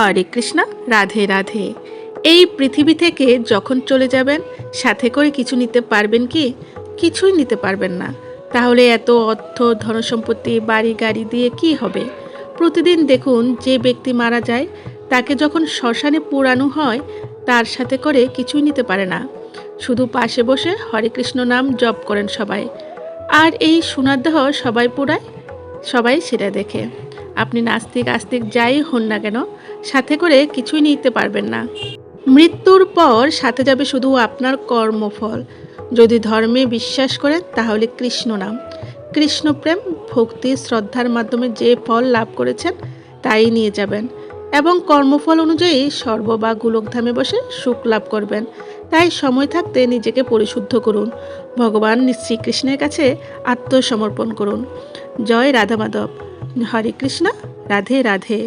হরে কৃষ্ণ, রাধে রাধে। এই পৃথিবী থেকে যখন চলে যাবেন, সাথে করে কিছু নিতে পারবেন কি? কিছুই নিতে পারবেন না। তাহলে এত অর্থ, ধনসম্পত্তি, বাড়ি গাড়ি দিয়ে কি হবে? প্রতিদিন দেখুন, যে ব্যক্তি মারা যায়, তাকে যখন শ্মশানে পোড়ানো হয়, তার সাথে করে কিছুই নিতে পারে না। শুধু পাশে বসে হরে কৃষ্ণ নাম জপ করেন সবাই। আর এই সোনার দেহ সবাই পোড়ায়? সবাই সেটা দেখে। আপনি নাস্তিক, আস্তিক যাই হন না কেন, সাথে করে কিছুই নিতে পারবেন না। মৃত্যুর পর সাথে যাবে শুধু আপনার কর্মফল। যদি ধর্মে বিশ্বাস করেন, তাহলে কৃষ্ণ নাম। কৃষ্ণপ্রেম, ভক্তি, শ্রদ্ধার মাধ্যমে যে ফল লাভ করেছেন, তাই নিয়ে যাবেন। এবং কর্মফল অনুযায়ী সর্ব বা গোলকধামে বসে সুখ লাভ করবেন। তাই সময় থাকতে নিজেকে পরিশুদ্ধ করুন। ভগবান শ্রীকৃষ্ণের কাছে আত্মসমর্পণ করুন। জয় রাধা মাধব। হরে কৃষ্ণ রাধে রাধে।